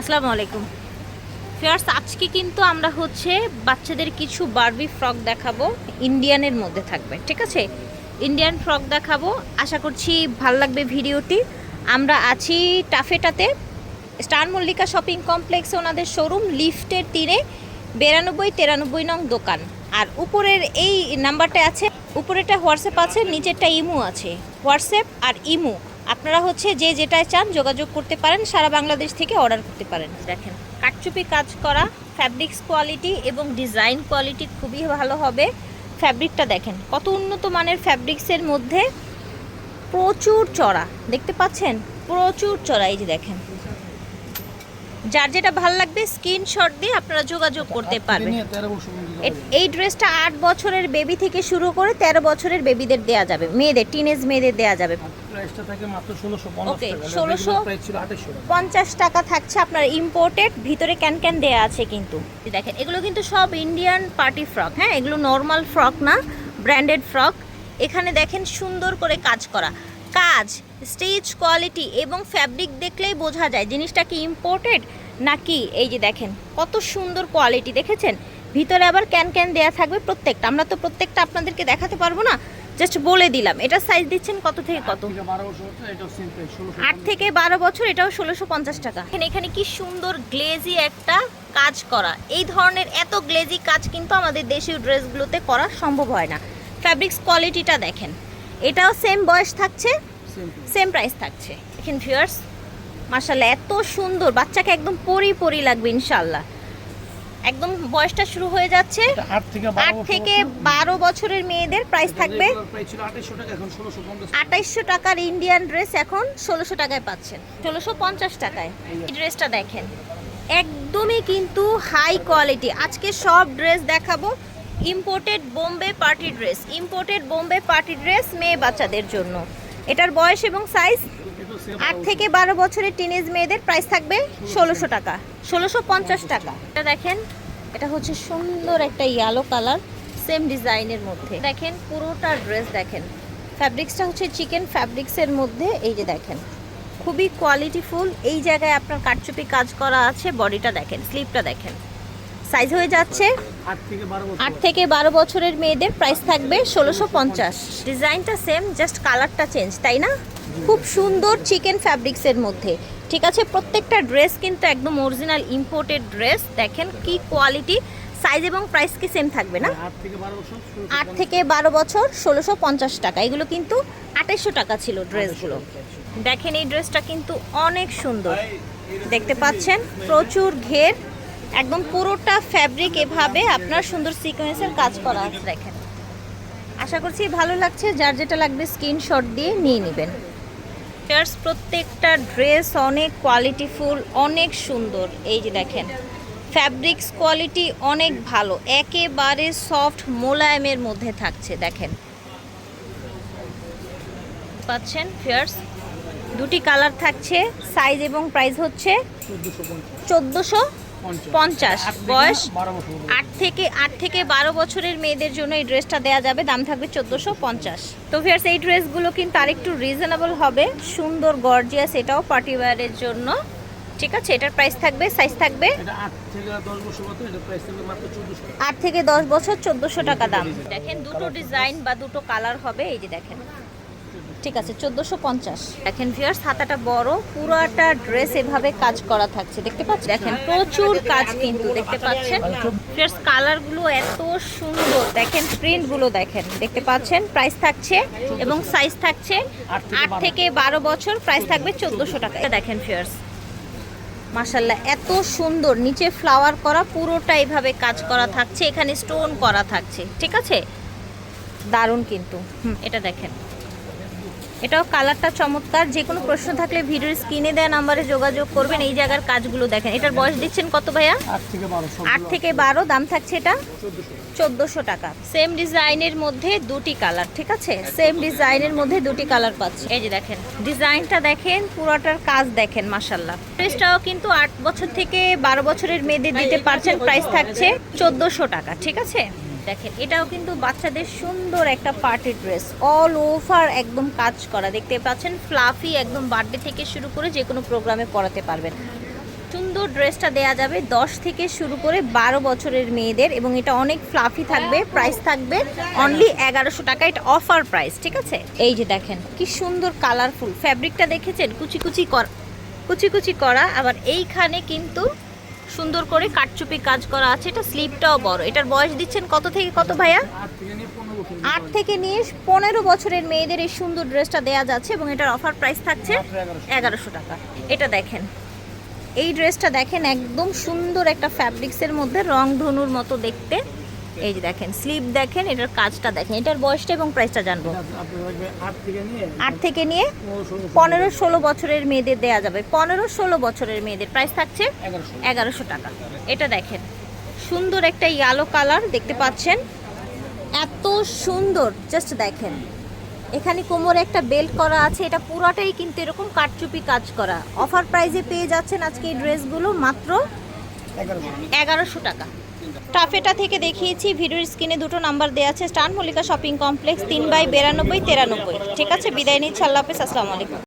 আসসালামু আলাইকুম। ফিয়ার্স, আজকে কিন্তু আমরা হচ্ছে বাচ্চাদের কিছু বারবি ফ্রক দেখাবো, ইন্ডিয়ানের মধ্যে থাকবে, ঠিক আছে? ইন্ডিয়ান ফ্রক দেখাবো, আশা করছি ভালো লাগবে ভিডিওটি। আমরা আছি টাফেটাতে, স্টার মল্লিকা শপিং কমপ্লেক্সে ওনাদের শোরুম, লিফটের তীরে, বিরানব্বই তেরানব্বই নং দোকান। আর উপরের এই নাম্বারটা আছে, উপরেরটা হোয়াটসঅ্যাপ আছে, নিচেরটা ইমো আছে। হোয়াটসঅ্যাপ আর ইমো। আপনারা হচ্ছে যে যেটায় চান যোগাযোগ করতে পারেন সারা বাংলাদেশ থেকে অর্ডার করতে পারেন। দেখেন কাটচুপি কাজ করা ফ্যাব্রিক্স কোয়ালিটি এবং ডিজাইন কোয়ালিটি খুবই ভালো হবে। ফ্যাব্রিকটা দেখেন কত উন্নত মানের ফ্যাব্রিক্সের মধ্যে প্রচুর চড়া। দেখতে পাচ্ছেন? প্রচুর চড়া এই যে দেখেন। যার যেটা ভালো লাগবে স্ক্রিনশট দিয়ে আপনারা যোগাযোগ করতে পারবেন। এই ড্রেসটা আট বছরের বেবি থেকে শুরু করে তেরো বছরের বেবিদের দেয়া যাবে। মেয়েদের টিনেজ মেয়েদের দেয়া যাবে। প্রাইসটা থাকে মাত্র 1650 Okay, টাকা। 1600 প্রাইস ছিল 2800 টাকা। পঞ্চাশ টাকা থাকছে আপনার ইম্পোর্টেড ভিতরে ক্যান ক্যান দেয়া আছে কিন্তু। দেখেন এগুলো কিন্তু সব ইন্ডিয়ান পার্টি ফ্রক হ্যাঁ? এগুলো নর্মাল ফ্রক না ব্র্যান্ডেড ফ্রক এখানে দেখেন সুন্দর করে কাজ করা। কাজ স্টিচ কোয়ালিটি এবং ফ্যাব্রিক দেখলেই বোঝা যায় জিনিসটা কি ইম্পোর্টেড নাকি এই যে দেখেন কত সুন্দর কোয়ালিটি দেখেছেন? ভিতরে আবার ক্যান ক্যান দেয়া থাকবে প্রত্যেকটা। আমরা তো প্রত্যেকটা আপনাদেরকে দেখাতে পারব না জাস্ট বলে দিলাম। এটা সাইজ দিচ্ছেন কত থেকে কত? থেকে 12 বছর হচ্ছে এটাও সেম প্রাইস 1650 আট থেকে বারো বছর এটাও ষোলোশো পঞ্চাশ টাকা। এখানে এখানে কি সুন্দর গ্লেজি একটা কাজ করা। এই ধরনের এত গ্লেজি কাজ কিন্তু আমাদের দেশীয় ড্রেসগুলোতে করা সম্ভব হয় না। ফ্যাব্রিক্স কোয়ালিটিটা দেখেন। এটাও সেম বয়স থাকছে সেম সেম প্রাইস থাকছে। দেখেন ভিউয়ার্স মার্শাল্লাহ এত সুন্দর। বাচ্চাকে একদম পরি পরি লাগবে ইনশাল্লাহ একদম বয়সটা শুরু হয়ে যাচ্ছে। এটা 8 থেকে 12 আট থেকে বারো বছরের মেয়েদের প্রাইস থাকবে। প্রাইস ছিল 2800 টাকা এখন 1650 আঠাইশশো টাকার ইন্ডিয়ান ড্রেস এখন ষোলোশো টাকায় পাচ্ছেন। ষোলোশো পঞ্চাশ টাকায়। এই ড্রেসটা দেখেন। একদমই কিন্তু হাই কোয়ালিটি আজকে সব ড্রেস দেখাবো। Imported Bombay party dress imported Bombay party dress মেয়ে বাচ্চাদের জন্য। এটার বয়স এবং সাইজ আট থেকে বারো বছরের টিনেজ মেয়েদের প্রাইস থাকবে ষোলোশো টাকা, ষোলোশো পঞ্চাশ টাকা। এটা দেখেন, এটা হচ্ছে সুন্দর একটা ইয়েলো কালার সেম ডিজাইনের মধ্যে। দেখেন, পুরোটা ড্রেস দেখেন। ফ্যাব্রিক্সটা হচ্ছে চিকেন ফ্যাব্রিক্সের মধ্যে, এই যে দেখেন। খুবই কোয়ালিটিফুল এই জায়গায় আপনার কাটচুপি কাজ করা আছে বডিটা দেখেন স্লিপটা দেখেন। সাইজ হয়ে যাচ্ছে। 8 থেকে 12 বছর আট থেকে বারো বছরের মেয়েদের প্রাইস থাকবে ষোলোশো পঞ্চাশ। ডিজাইনটা সেম জাস্ট কালারটা চেঞ্জ তাই না? খুব সুন্দর চিকেন ফ্যাব্রিক্সের মধ্যে। ঠিক আছে প্রত্যেকটা ড্রেস কিন্তু একদম অরিজিনাল ইম্পোর্টেড ড্রেস দেখেন কি কোয়ালিটি সাইজ এবং প্রাইস কি সেম থাকবে না? 8 থেকে 12 বছর 1650 আট থেকে বারো বছর ষোলোশো পঞ্চাশ টাকা। এগুলো কিন্তু আঠাইশশো টাকা ছিল ড্রেসগুলো দেখেন এই ড্রেসটা কিন্তু অনেক সুন্দর। দেখতে পাচ্ছেন? প্রচুর ঘের। একদম পুরোটা ফ্যাব্রিক এভাবে আপনার সুন্দর সিকোয়েন্সের কাজ করা আছে দেখেন। আশা করছি ভালো লাগছে যার যেটা লাগবে স্ক্রিনশট দিয়ে নিয়ে নেবেন। ফিয়ার্স প্রত্যেকটা ড্রেস অনেক কোয়ালিটিফুল অনেক সুন্দর। এই যে দেখেন ফ্যাব্রিক্স কোয়ালিটি অনেক ভালো একেবারে সফট মোলায়েমের মধ্যে থাকছে দেখেন। পাচ্ছেন? ফিয়ার্স দুটি কালার থাকছে সাইজ এবং প্রাইস হচ্ছে 1450 চোদ্দোশো 50 পঞ্চাশ। বয়স আট থেকে আট থেকে বারো বছরের মেয়েদের জন্য এই ড্রেসটা দেওয়া যাবে। দাম থাকবে চোদ্দোশো পঞ্চাশ। তো ফিয়ার্স এই ড্রেসগুলো কিন্তু আরেকটু রিজনেবল হবে। সুন্দর গর্জিয়াস এটাও পার্টি ওয়্যারের জন্য। ঠিক আছে? এটার প্রাইস থাকবে সাইজ থাকবে এটা 8 থেকে 10 বছর মতো এটা প্রাইস থাকবে মাত্র 1400 টাকা। আট থেকে দশ বছর চোদ্দোশো টাকা দাম। দেখেন দুটো ডিজাইন বা দুটো কালার হবে। এই যে দেখেন। ঠিক আছে চোদ্দোশো পঞ্চাশ। দেখেন ভিয়ার্স হাতাটা বড় পুরোটা ড্রেস এভাবে কাজ করা থাকছে দেখতে পাচ্ছেন? দেখেন প্রচুর কাজ কিন্তু দেখতে পাচ্ছেন? ভিয়ার্স কালারগুলো এত সুন্দর দেখেন প্রিন্টগুলো দেখেন দেখতে পাচ্ছেন? প্রাইস থাকছে এবং সাইজ থাকছে আট থেকে বারো বছর প্রাইস থাকবে চোদ্দোশো টাকা। এটা দেখেন ভিয়ার্স মাশাল্লাহ এত সুন্দর নিচে ফ্লাওয়ার করা পুরোটা এইভাবে কাজ করা থাকছে এখানে স্টোন করা থাকছে ঠিক আছে? দারুণ কিন্তু হুম এটা দেখেন। এটাও কালারটা চমৎকার। যে কোনো প্রশ্ন থাকলে ভিডিওর স্ক্রিনে দেওয়া নাম্বারে যোগাযোগ করবেন। এই জায়গার কাজগুলো দেখেন। এটার বয়স দিচ্ছেন কত ভাইয়া? 8 থেকে 12 সব আট থেকে বারো। দাম থাকছে এটা? 1400 চোদ্দোশো টাকা। সেম ডিজাইনের মধ্যে দুটি কালার ঠিক আছে? সেম ডিজাইনের মধ্যে দুটি কালার পাচ্ছে। এই যে দেখেন ডিজাইনটা দেখেন পুরোটার কাজ দেখেন মাসাল্লাহ ড্রেসটাও কিন্তু আট বছর থেকে বারো বছরের মেয়েদের দিতে পারছেন। প্রাইস থাকছে চোদ্দোশো টাকা ঠিক আছে? দেখেন, এটাও কিন্তু বাচ্চাদের সুন্দর একটা পার্টি ড্রেস অল ওভার একদম কাজ করা। দেখতে পাচ্ছেন ফ্লাফি একদম বার্থডে থেকে শুরু করে যে কোনো প্রোগ্রামে পরাতে পারবেন। সুন্দর ড্রেসটা দেয়া যাবে দশ থেকে শুরু করে বারো বছরের মেয়েদের এবং এটা অনেক ফ্লাফি থাকবে প্রাইস থাকবে অনলি এগারোশো টাকা, এটা অফার প্রাইস ঠিক আছে? এই যে দেখেন, কি সুন্দর কালারফুল ফ্যাব্রিকটা দেখেছেন? কুচি কুচি করা, কুচি কুচি করা, আবার এইখানে কিন্তু সুন্দর করে কাটচুপি কাজ করা আছে। এটা স্লিপটাও বড়। এটার বয়স দিচ্ছেন কত থেকে কত ভাইয়া? আট থেকে নিয়ে পনেরো বছরের মেয়েদের এই সুন্দর ড্রেসটা দেয়া যাচ্ছে এবং এটার অফার প্রাইস থাকছে এগারোশো টাকা। এটা দেখেন। এই ড্রেসটা দেখেন, একদম সুন্দর একটা ফ্যাব্রিক্সের মধ্যে রং ধনুর মতো দেখতে। এই যে দেখেন স্লিপ দেখেন, এটার কাজটা দেখেন, এটার বয়সটা এবং প্রাইসটা জানব। আট থেকে নিয়ে পনেরো ষোলো বছরের মেয়েদের দেয়া যাবে। পনেরো ষোলো বছরের মেয়েদের প্রাইস থাকছে এগারোশো টাকা। এটা দেখেন, সুন্দর একটা ইয়ালো কালার দেখতে পাচ্ছেন। এত সুন্দর জাস্ট দেখেন। এখানে কোমরে একটা বেল্ট করা আছে, এটা পুরাটাই কিন্তু এরকম কাটচুপি কাজ করা। অফার প্রাইজে পেয়ে যাচ্ছেন আজকে এই ড্রেসগুলো মাত্র এগারোশো টাকা। টাফেটা থেকে দেখিয়েছি, ভিডিওর স্ক্রিনে দুটো নাম্বার দেওয়া আছে স্টান মল্লিকা শপিং কমপ্লেক্স তিন বাই বিরানব্বই, তেরানব্বই। ঠিক আছে, বিদায় নিচ্ছি, আল্লাহ হাফেজ, আসসালামু আলাইকুম।